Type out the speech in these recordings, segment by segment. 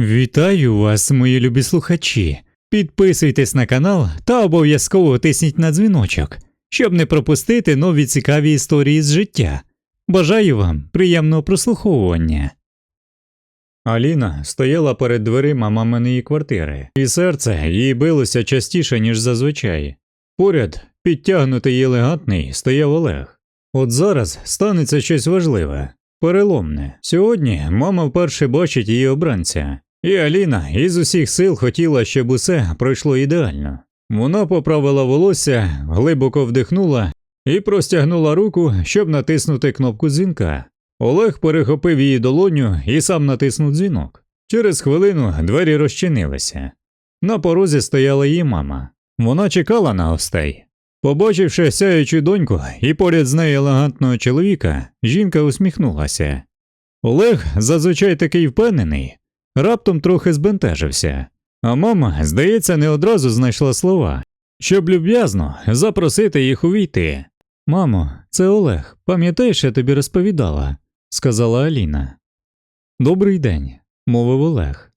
Вітаю вас, мої любі слухачі. Підписуйтесь на канал та обов'язково тисніть на дзвіночок, щоб не пропустити нові цікаві історії з життя. Бажаю вам приємного прослуховування. Аліна стояла перед дверима маминої квартири, і серце їй билося частіше, ніж зазвичай. Поряд, підтягнутий і елегантний, стояв Олег. От зараз станеться щось важливе, переломне. Сьогодні мама вперше бачить її обранця, і Аліна із усіх сил хотіла, щоб усе пройшло ідеально. Вона поправила волосся, глибоко вдихнула і простягнула руку, щоб натиснути кнопку дзвінка. Олег перехопив її долоню і сам натиснув дзвінок. Через хвилину двері розчинилися. На порозі стояла її мама. Вона чекала на гостей. Побачивши сяючу доньку і поряд з нею елегантного чоловіка, жінка усміхнулася. Олег, зазвичай такий впевнений, раптом трохи збентежився, а мама, здається, не одразу знайшла слова, щоб люб'язно запросити їх увійти. Мамо, це Олег, пам'ятаєш, я тобі розповідала, сказала Аліна. Добрий день, мовив Олег.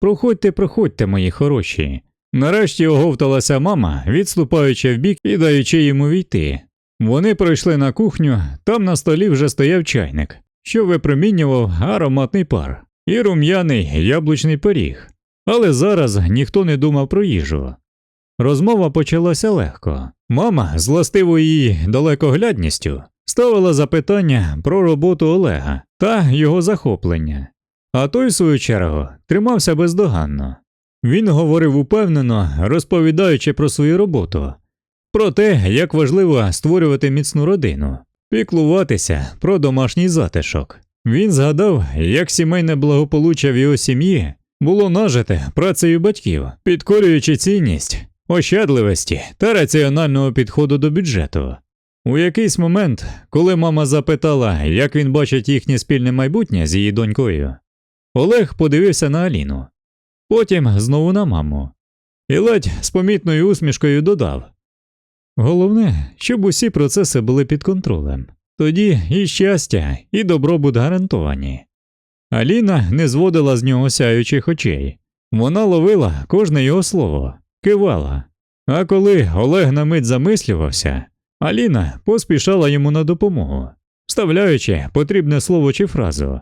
Проходьте, проходьте, мої хороші. Нарешті оговталася мама, відступаючи вбік і даючи йому війти. Вони пройшли на кухню, там на столі вже стояв чайник, що випромінював ароматний пар, і рум'яний яблучний пиріг. Але зараз ніхто не думав про їжу. Розмова почалася легко. Мама з властивою її далекоглядністю ставила запитання про роботу Олега та його захоплення, а той, в свою чергу, тримався бездоганно. Він говорив упевнено, розповідаючи про свою роботу, про те, як важливо створювати міцну родину, піклуватися про домашній затишок. Він згадав, як сімейне благополуччя в його сім'ї було нажите працею батьків, підкорюючи цінність, ощадливості та раціонального підходу до бюджету. У якийсь момент, коли мама запитала, як він бачить їхнє спільне майбутнє з її донькою, Олег подивився на Аліну, потім знову на маму, і ледь з помітною усмішкою додав Головне, щоб усі процеси були під контролем. Тоді і щастя, і добробут гарантовані. Аліна не зводила з нього сяючих очей. Вона ловила кожне його слово, кивала. А коли Олег на мить замислювався, Аліна поспішала йому на допомогу, вставляючи потрібне слово чи фразу.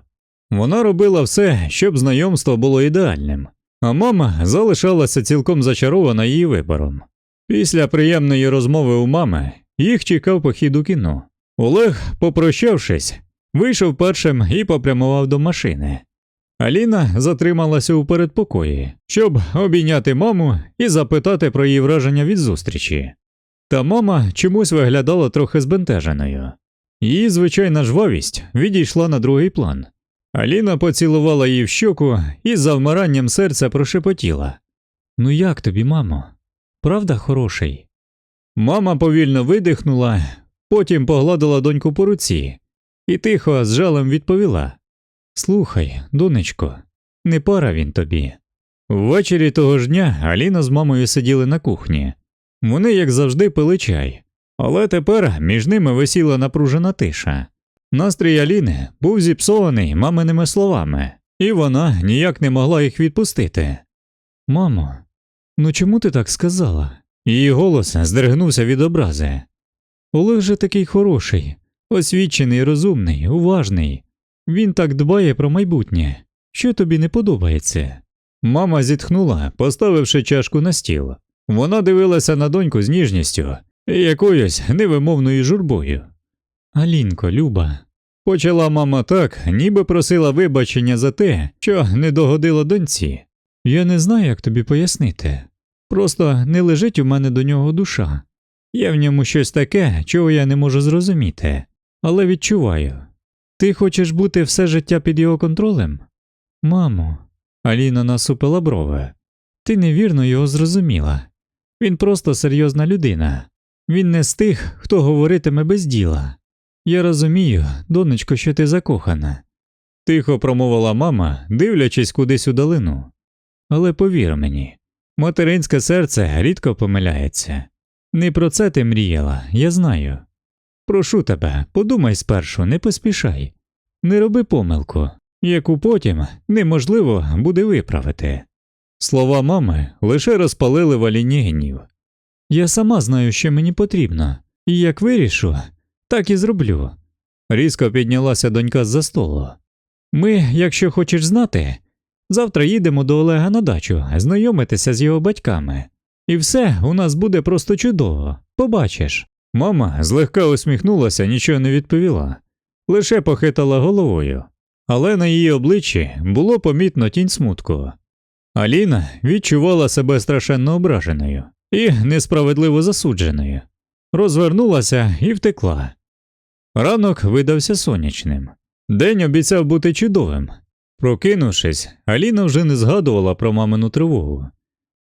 Вона робила все, щоб знайомство було ідеальним, а мама залишалася цілком зачарована її вибором. Після приємної розмови у мами їх чекав похід у кіно. Олег, попрощавшись, вийшов першим і попрямував до машини. Аліна затрималася у передпокої, щоб обійняти маму і запитати про її враження від зустрічі. Та мама чомусь виглядала трохи збентеженою. Її звичайна жвавість відійшла на другий план. Аліна поцілувала її в щоку і з завмиранням серця прошепотіла Ну як тобі, мамо? Правда хороший? Мама повільно видихнула, потім погладила доньку по руці і тихо з жалем відповіла Слухай, донечко, не пара він тобі. Ввечері того ж дня Аліна з мамою сиділи на кухні. Вони, як завжди, пили чай, але тепер між ними висіла напружена тиша. Настрій Аліни був зіпсований маминими словами, і вона ніяк не могла їх відпустити. Мамо, ну чому ти так сказала? Її голос здригнувся від образи. Олег же такий хороший, освічений, розумний, уважний. Він так дбає про майбутнє. Що тобі не подобається? Мама зітхнула, поставивши чашку на стіл. Вона дивилася на доньку з ніжністю і якоюсь невимовною журбою. Алінко, Люба, почала мама так, ніби просила вибачення за те, що не догодила доньці. Я не знаю, як тобі пояснити. Просто не лежить у мене до нього душа. Є в ньому щось таке, чого я не можу зрозуміти, але відчуваю. Ти хочеш бути все життя під його контролем? Мамо, Аліна насупила брови. Ти невірно його зрозуміла. Він просто серйозна людина. Він не з тих, хто говоритиме без діла. Я розумію, донечко, що ти закохана. Тихо промовила мама, дивлячись кудись у долину. Але повір мені, материнське серце рідко помиляється. Не про це ти мріяла, я знаю. Прошу тебе, подумай спершу, не поспішай. Не роби помилку. яку потім неможливо буде виправити. Слова мами лише розпалили валіні гнів. Я сама знаю, що мені потрібно, і як вирішу, так і зроблю. Різко піднялася донька з-за столу. Ми, якщо хочеш знати, завтра їдемо до Олега на дачу знайомитися з його батьками. І все у нас буде просто чудово, побачиш. Мама злегка усміхнулася, нічого не відповіла, лише похитала головою, але на її обличчі було помітно тінь смутку. Аліна відчувала себе страшенно ображеною і несправедливо засудженою, розвернулася і втекла. Ранок видався сонячним. День обіцяв бути чудовим. Прокинувшись, Аліна вже не згадувала про мамину тривогу.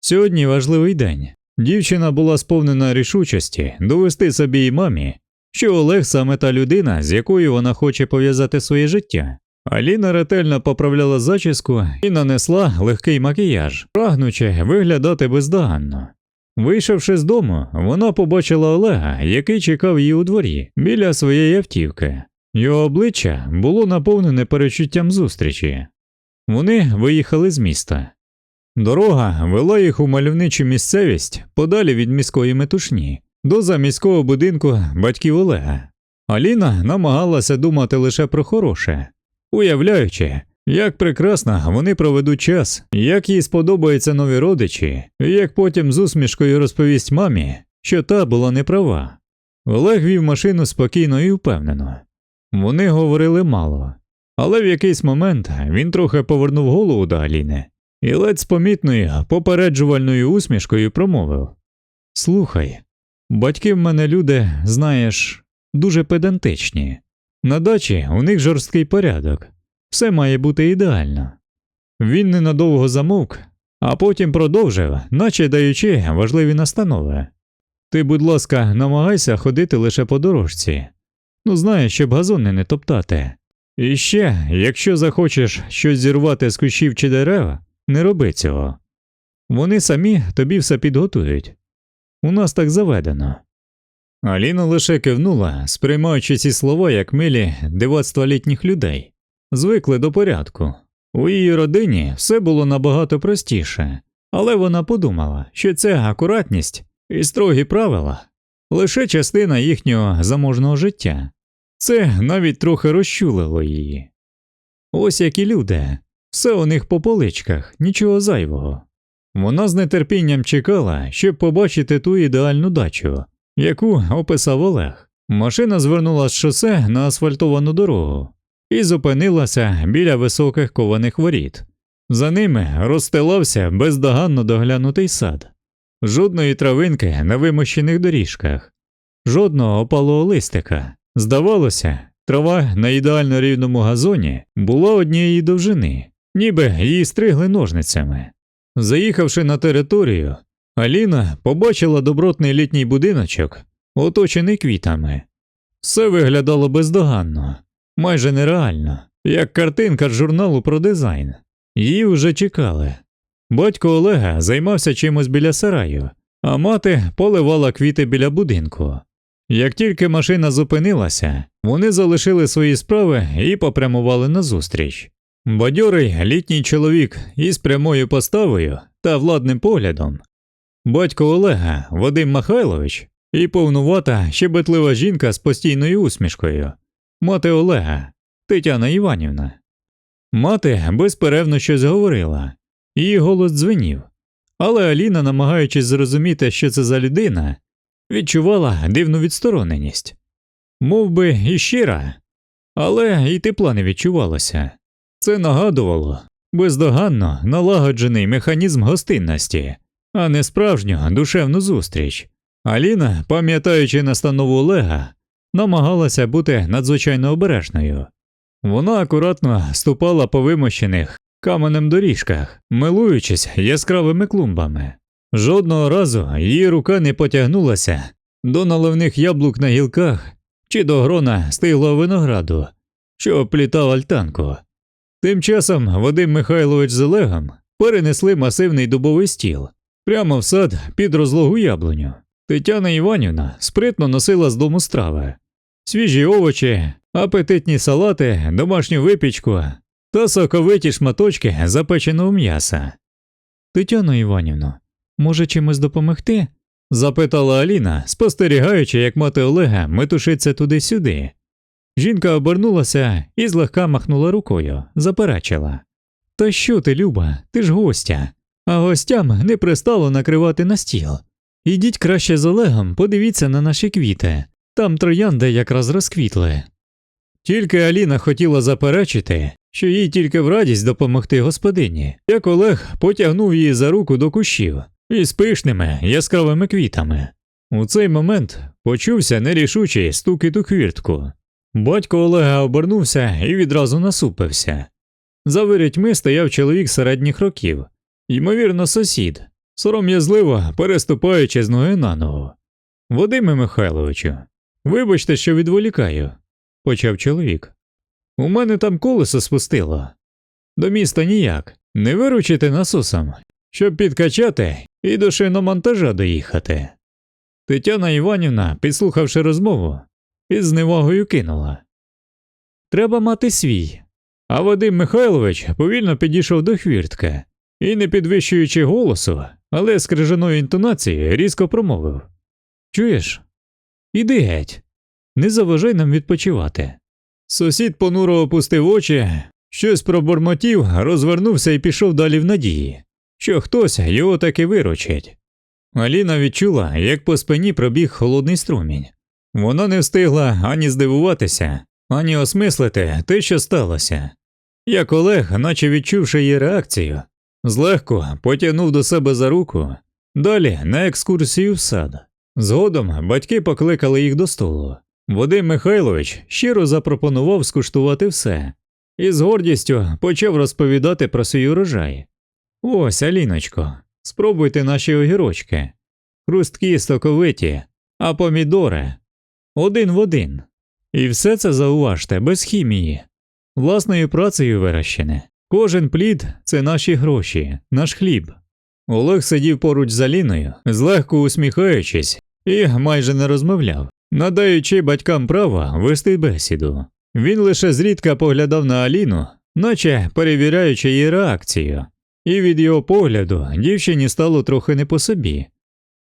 Сьогодні важливий день. Дівчина була сповнена рішучості довести собі і мамі, що Олег саме та людина, з якою вона хоче пов'язати своє життя. Аліна ретельно поправляла зачіску і нанесла легкий макіяж, прагнучи виглядати бездоганно. Вийшовши з дому, вона побачила Олега, який чекав її у дворі біля своєї автівки. Його обличчя було наповнене перечуттям зустрічі. Вони виїхали з міста. Дорога вела їх у мальовничу місцевість подалі від міської метушні, до заміського будинку батьків Олега. Аліна намагалася думати лише про хороше, уявляючи, як прекрасно вони проведуть час, як їй сподобаються нові родичі, і як потім з усмішкою розповість мамі, що та була неправа. Олег вів машину спокійно і впевнено. Вони говорили мало, але в якийсь момент він трохи повернув голову до Аліни і ледь з помітною попереджувальною усмішкою промовив Слухай, батьки в мене люди, знаєш, дуже педантичні. На дачі у них жорсткий порядок, все має бути ідеально. Він ненадовго замовк, а потім продовжив, наче даючи важливі настанови. Ти, будь ласка, намагайся ходити лише по дорожці. Ну, знаєш, щоб газони не топтати. І ще, якщо захочеш щось зірвати з кущів чи дерев, не роби цього. Вони самі тобі все підготують. У нас так заведено. Аліна лише кивнула, сприймаючи ці слова як милі дивацтва літніх людей, звикли до порядку. У її родині все було набагато простіше, але вона подумала, що ця акуратність і строгі правила лише частина їхнього заможного життя. Це навіть трохи розчулило її. Ось які люди, все у них по поличках, нічого зайвого. Вона з нетерпінням чекала, щоб побачити ту ідеальну дачу, яку описав Олег. Машина звернула з шосе на асфальтовану дорогу і зупинилася біля високих кованих воріт. За ними розстилався бездоганно доглянутий сад, жодної травинки на вимощених доріжках, жодного опалого листика. Здавалося, трава на ідеально рівному газоні була однієї довжини, ніби її стригли ножницями. Заїхавши на територію, Аліна побачила добротний літній будиночок, оточений квітами. Все виглядало бездоганно, майже нереально, як картинка з журналу про дизайн. Її вже чекали. Батько Олега займався чимось біля сараю, а мати поливала квіти біля будинку. Як тільки машина зупинилася, вони залишили свої справи і попрямували назустріч. Бадьорий літній чоловік із прямою поставою та владним поглядом, батько Олега Вадим Михайлович і повнувата щебетлива жінка з постійною усмішкою, мати Олега Тетяна Іванівна. Мати безперервно щось говорила, її голос дзвенів, але Аліна, намагаючись зрозуміти, що це за людина, відчувала дивну відстороненість, Мов би, і щира, але і тепла не відчувалося. Це нагадувало бездоганно налагоджений механізм гостинності, а не справжню душевну зустріч. Аліна, пам'ятаючи настанову Олега, намагалася бути надзвичайно обережною. Вона акуратно ступала по вимощених каменем доріжках, милуючись яскравими клумбами. Жодного разу її рука не потягнулася до наливних яблук на гілках чи до грона стиглого винограду, що оплітав альтанку. Тим часом Вадим Михайлович з Олегом перенесли масивний дубовий стіл прямо в сад під розлогу яблуню. Тетяна Іванівна спритно носила з дому страви, свіжі овочі, апетитні салати, домашню випічку, та соковиті шматочки запеченого м'яса. Тетяно Іванівно, може чимось допомогти? запитала Аліна, спостерігаючи, як мати Олега метушиться туди-сюди. Жінка обернулася і злегка махнула рукою, заперечила. Та що ти, Люба, ти ж гостя, а гостям не пристало накривати на стіл. Ідіть краще з Олегом, подивіться на наші квіти, там троянди якраз розквітли. Тільки Аліна хотіла заперечити, що їй тільки в радість допомогти господині, як Олег потягнув її за руку до кущів із пишними яскравими квітами. У цей момент почувся нерішучий стукіт у хвіртку. Батько Олега обернувся і відразу насупився. За вирітьми стояв чоловік середніх років, ймовірно, сусід, сором'язливо переступаючи з ноги на ногу. Вадиме Михайловичу, вибачте, що відволікаю, почав чоловік. У мене там колесо спустило. До міста ніяк, не виручити насосом, щоб підкачати і до шиномонтажа доїхати. Тетяна Іванівна, підслухавши розмову, із зневагою кинула. Треба мати свій. А Вадим Михайлович повільно підійшов до хвіртки і, не підвищуючи голосу, але з крижаною інтонацією, різко промовив Чуєш? Іди геть, не заважай нам відпочивати. Сусід понуро опустив очі, щось пробормотів, розвернувся і пішов далі в надії, що хтось його таки виручить. Аліна відчула, як по спині пробіг холодний струмінь. Вона не встигла ані здивуватися, ані осмислити те, що сталося. Як Олег, наче відчувши її реакцію, злегко потягнув до себе за руку, далі на екскурсію в сад. Згодом батьки покликали їх до столу. Вадим Михайлович щиро запропонував скуштувати все і з гордістю почав розповідати про свій урожай. Ось, Аліночко, спробуйте наші огірочки. Хрусткі стоковиті, а помідори один в один. І все це зауважте без хімії. Власною працею вирощене. Кожен плід це наші гроші, наш хліб. Олег сидів поруч з Аліною, злегко усміхаючись, і майже не розмовляв, надаючи батькам права вести бесіду. Він лише зрідка поглядав на Аліну, наче перевіряючи її реакцію, і від його погляду дівчині стало трохи не по собі.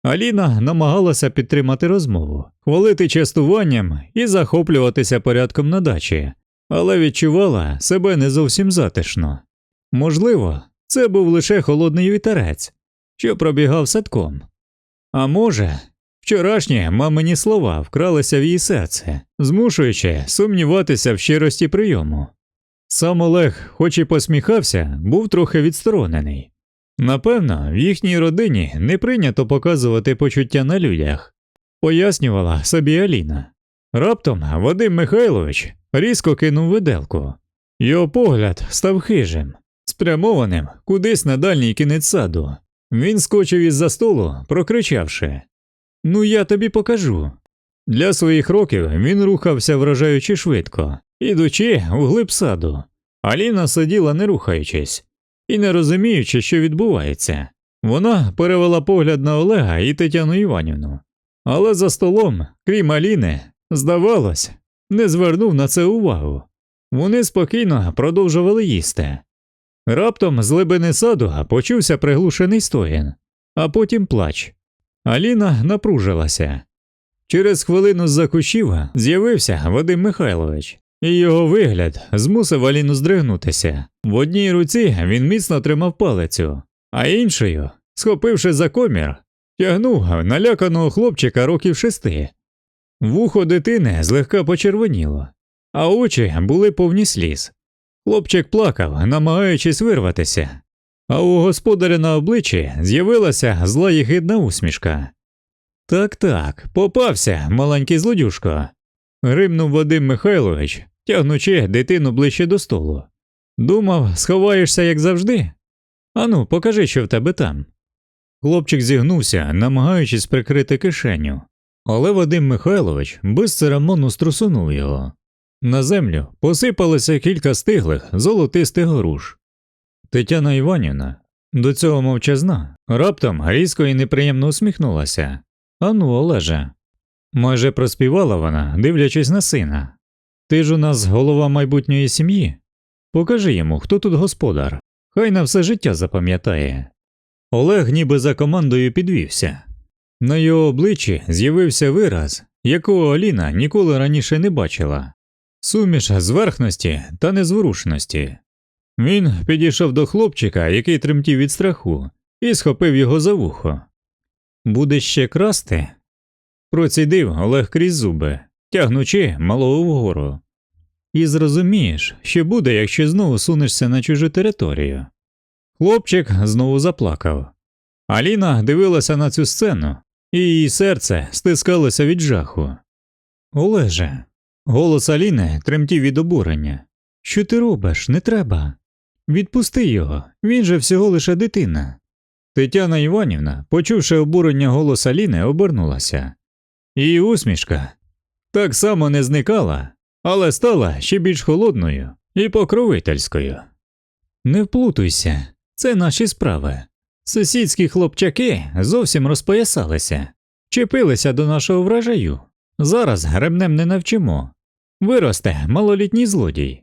Аліна намагалася підтримати розмову, хвалити частуванням і захоплюватися порядком на дачі, але відчувала себе не зовсім затишно. Можливо, це був лише холодний вітерець, що пробігав садком. А може, вчорашні мамині слова вкралися в її серце, змушуючи сумніватися в щирості прийому. Сам Олег, хоч і посміхався, був трохи відсторонений. Напевно, в їхній родині не прийнято показувати почуття на людях, пояснювала собі Аліна. Раптом Вадим Михайлович різко кинув виделку. Його погляд став хижим, спрямованим кудись на дальній кінець саду. Він скочив із за столу, прокричавши Ну, я тобі покажу. Для своїх років він рухався вражаючи швидко, ідучи у глиб саду. Аліна сиділа не рухаючись і не розуміючи, що відбувається. Вона перевела погляд на Олега і Тетяну Іванівну. Але за столом, крім Аліни, здавалось, не звернув на це увагу. Вони спокійно продовжували їсти. Раптом з глибини саду почувся приглушений стоїн, а потім плач. Аліна напружилася. Через хвилину з-за кущів з'явився Вадим Михайлович, і його вигляд змусив Аліну здригнутися. В одній руці він міцно тримав палицю, а іншою, схопивши за комір, тягнув наляканого хлопчика років шести. Вухо дитини злегка почервоніло, а очі були повні сліз. Хлопчик плакав, намагаючись вирватися, а у господаря на обличчі з'явилася зла єгидна усмішка. Так так, попався, маленький злодюшко. Гримнув Вадим Михайлович, тягнучи дитину ближче до столу. Думав, сховаєшся, як завжди? Ану, покажи, що в тебе там. Хлопчик зігнувся, намагаючись прикрити кишеню, але Вадим Михайлович безцеремонно струсунув його. На землю посипалося кілька стиглих золотистих груш. Тетяна Іванівна, до цього мовчазна, раптом різко і неприємно усміхнулася. Ану, Олеже. Майже проспівала вона, дивлячись на сина. Ти ж у нас голова майбутньої сім'ї. Покажи йому, хто тут господар. Хай на все життя запам'ятає. Олег ніби за командою підвівся. На його обличчі з'явився вираз, якого Аліна ніколи раніше не бачила суміш зверхності та незворушності. Він підійшов до хлопчика, який тремтів від страху, і схопив його за вухо. Буде ще красти? Процідив Олег крізь зуби, тягнучи малого вгору. І зрозумієш, що буде, якщо знову сунешся на чужу територію. Хлопчик знову заплакав. Аліна дивилася на цю сцену, і її серце стискалося від жаху. Олеже, голос Аліни тремтів від обурення. Що ти робиш? Не треба. Відпусти його, він же всього лише дитина. Тетяна Іванівна, почувши обурення голос Аліни, обернулася. Її усмішка так само не зникала, але стала ще більш холодною і покровительською. Не вплутуйся, це наші справи. Сусідські хлопчаки зовсім розпоясалися, чепилися до нашого врожаю. Зараз гребнем не навчимо. Виросте малолітній злодій.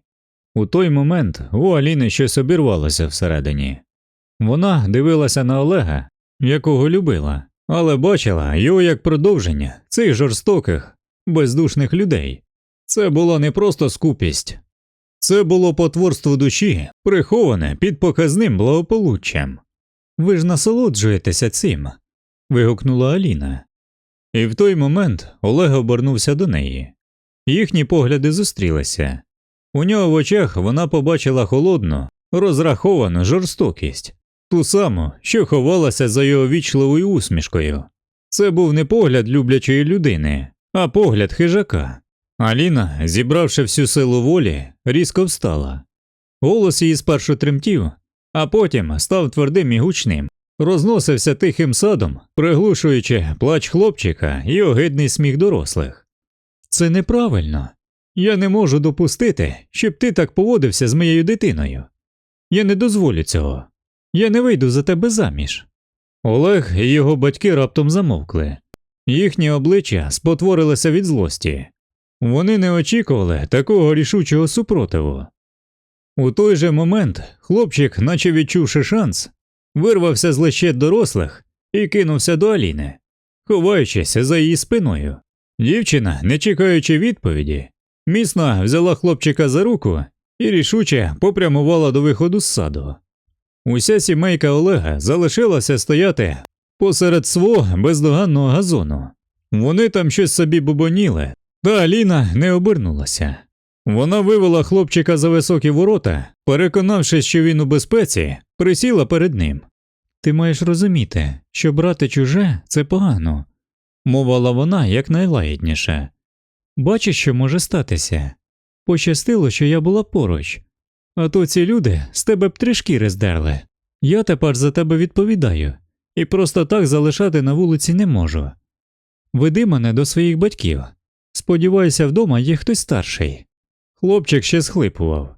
У той момент у Аліни щось обірвалося всередині. Вона дивилася на Олега, якого любила, але бачила його як продовження цих жорстоких, бездушних людей. Це була не просто скупість, це було потворство душі, приховане під показним благополуччям. Ви ж насолоджуєтеся цим. вигукнула Аліна. І в той момент Олег обернувся до неї. Їхні погляди зустрілися. У нього в очах вона побачила холодну, розраховану жорстокість, ту саму, що ховалася за його вічливою усмішкою. Це був не погляд люблячої людини, а погляд хижака. Аліна, зібравши всю силу волі, різко встала. Голос її спершу тремтів, а потім став твердим і гучним, розносився тихим садом, приглушуючи плач хлопчика і огидний сміх дорослих. Це неправильно. Я не можу допустити, щоб ти так поводився з моєю дитиною. Я не дозволю цього. Я не вийду за тебе заміж. Олег і його батьки раптом замовкли. Їхні обличчя спотворилися від злості. Вони не очікували такого рішучого супротиву. У той же момент хлопчик, наче відчувши шанс, вирвався з лещет дорослих і кинувся до Аліни, ховаючись за її спиною. Дівчина, не чекаючи відповіді, міцно взяла хлопчика за руку і рішуче попрямувала до виходу з саду. Уся сімейка Олега залишилася стояти посеред свого бездоганного газону. Вони там щось собі бубоніли, та Аліна не обернулася. Вона вивела хлопчика за високі ворота, переконавшись, що він у безпеці, присіла перед ним. Ти маєш розуміти, що брати чуже це погано, мовила вона якнайлагідніше. Бачиш, що може статися. Пощастило, що я була поруч, а то ці люди з тебе б три шкіри здерли. Я тепер за тебе відповідаю і просто так залишати на вулиці не можу. Веди мене до своїх батьків. Сподіваюся, вдома є хтось старший. Хлопчик ще схлипував.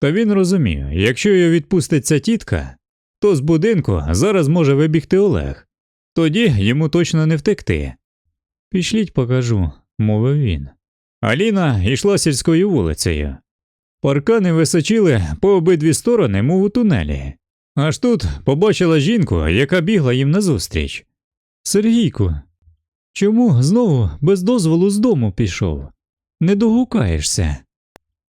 Та він розумів, якщо його відпустить ця тітка, то з будинку зараз може вибігти Олег. Тоді йому точно не втекти. Пішліть покажу, мовив він. Аліна йшла сільською вулицею. Паркани височили по обидві сторони, мов у тунелі. Аж тут побачила жінку, яка бігла їм назустріч. Сергійку, чому знову без дозволу з дому пішов? Не догукаєшся.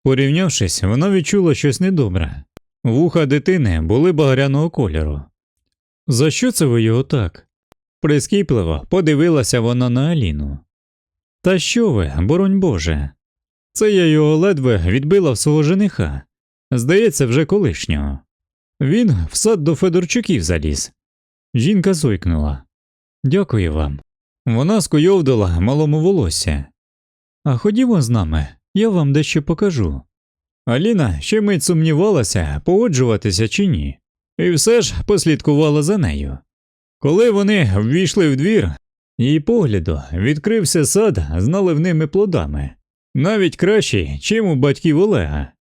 Порівнявшись, вона відчула щось недобре. Вуха дитини були багряного кольору. За що це ви його так? Прискіпливо подивилася вона на Аліну. Та що ви, боронь Боже? Це я його ледве відбила в свого жениха, здається, вже колишнього. Він в сад до Федорчуків заліз. Жінка зойкнула. Дякую вам. Вона скуйовдила малому волосся. А ходімо з нами, я вам дещо покажу. Аліна ще мить сумнівалася, погоджуватися чи ні, і все ж послідкувала за нею. Коли вони ввійшли в двір, її погляду відкрився сад з наливними плодами, навіть кращий, чим у батьків Олега.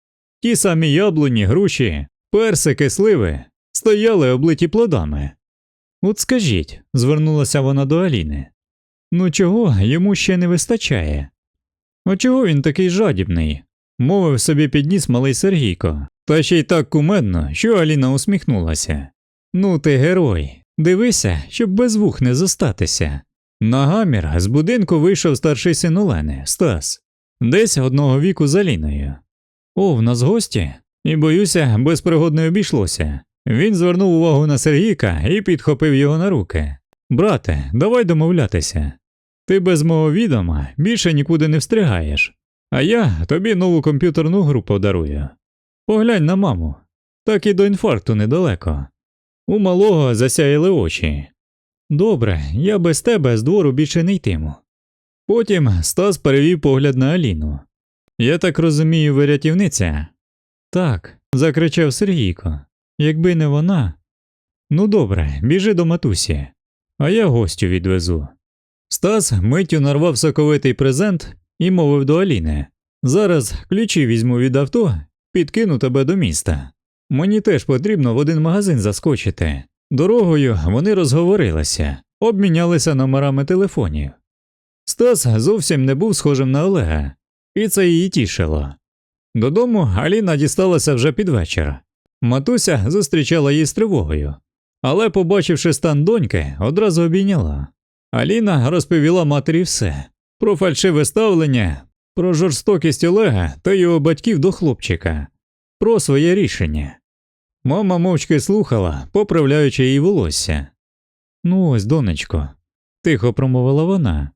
Ті самі яблуні, груші, персики, сливи стояли облиті плодами. От скажіть, звернулася вона до Аліни, ну чого йому ще не вистачає? А чого він такий жадібний? мовив собі підніс малий Сергійко, та ще й так кумедно, що Аліна усміхнулася. Ну ти герой, дивися, щоб без вух не зостатися. На гамір з будинку вийшов старший син Олени, Стас, десь одного віку з Аліною. О, в нас гості? І боюся, без пригод не обійшлося. Він звернув увагу на Сергійка і підхопив його на руки. Брате, давай домовлятися. Ти без мого відома більше нікуди не встригаєш, а я тобі нову комп'ютерну гру подарую. Поглянь на маму, так і до інфаркту недалеко. У малого засяяли очі. Добре, я без тебе з двору більше не йтиму. Потім Стас перевів погляд на Аліну. Я так розумію, ви рятівниця? Так, закричав Сергійко. Якби не вона. Ну добре, біжи до матусі, а я гостю відвезу. Стас миттю нарвав соковитий презент і мовив до Аліни Зараз ключі візьму від авто, підкину тебе до міста. Мені теж потрібно в один магазин заскочити. Дорогою вони розговорилися, обмінялися номерами телефонів. Стас зовсім не був схожим на Олега, і це її тішило. Додому Аліна дісталася вже під вечір. Матуся зустрічала її з тривогою, але, побачивши стан доньки, одразу обійняла. Аліна розповіла матері все про фальшиве ставлення, про жорстокість Олега та його батьків до хлопчика, про своє рішення. Мама мовчки слухала, поправляючи їй волосся. Ну ось, донечко, тихо промовила вона.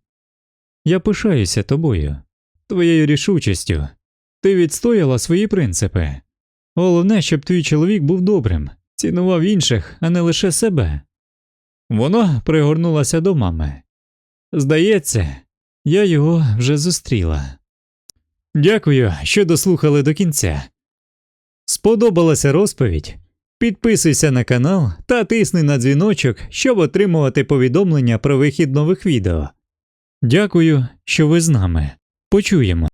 Я пишаюся тобою, твоєю рішучістю. Ти відстояла свої принципи. Головне, щоб твій чоловік був добрим, цінував інших, а не лише себе. Вона пригорнулася до мами. Здається, я його вже зустріла. Дякую, що дослухали до кінця. Сподобалася розповідь? Підписуйся на канал та тисни на дзвіночок, щоб отримувати повідомлення про вихід нових відео. Дякую, що ви з нами. Почуємо.